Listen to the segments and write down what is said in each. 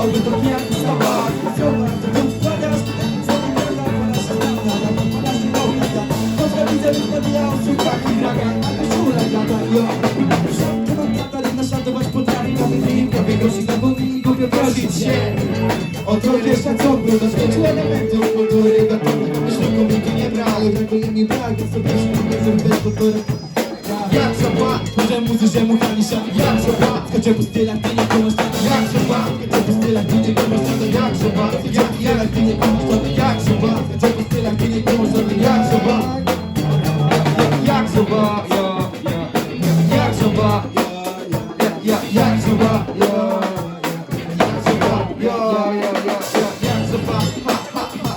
Byłoby to pijaki słowa Zobacz, to tu wkładasz Co Choć grozi na świecie elementów kultury. Gatunek Myślę, kobiety nie brały Brakuje mi brak, więc to też nie jak sopa, że muzy, że mu hanisza Jak sopa, skoczę po stylach, ty nie komasz Jak skoczę po stylach, ty nie komasz Jak sopa, skoczę po stylach, ty nie Jak sopa, jak ja, ja Jak sopa, ja, ja, jak ja Jak sopa, ja, ja, ja, ja Jak sopa, ha, ha, ha,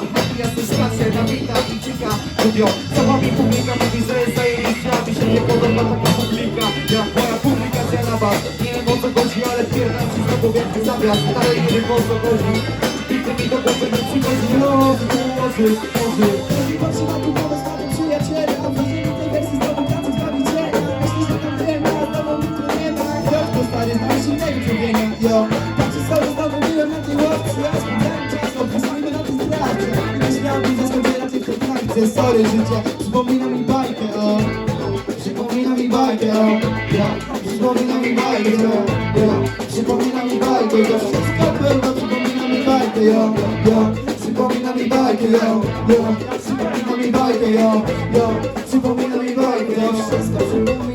stacja, na wita i cika Lubią, co wami publika mówi, że jest zajebiście A mi się nie podoba taka publika Jak moja publikacja na was Nie wiem o ale pierdam wszystko po wielki zamiast Ale nie wiem o co chodzi Nigdy mi do głowy nie przychodzi No, głowy, I patrzę na tu wodę, stawiam przyjaciela. A w tej wersji znowu pracę zbawiciela Myślisz, że tam wiem, a znowu mi tu nie ma. Ktoś to stary, znasz innego człowieka, yo Patrzę sobie, znowu byłem na tej łowcy Ja spędzałem czas, opisujmy na tym zdradzie Myślałem, że skończę na tych kontakcie Sorry życie, przypomina mi bajkę, o. Przypomina mi bajkę, o. Ja. Przypomina mi bajkę, o. Ja. Przypomina mi bajkę, to wszystko było Przypomina mi bajkę, jo, jo Przypomina mi bajkę, jo, jo Przypomina mi bajkę, jo, jo Przypomina mi bajkę, jo Wszystko przypomina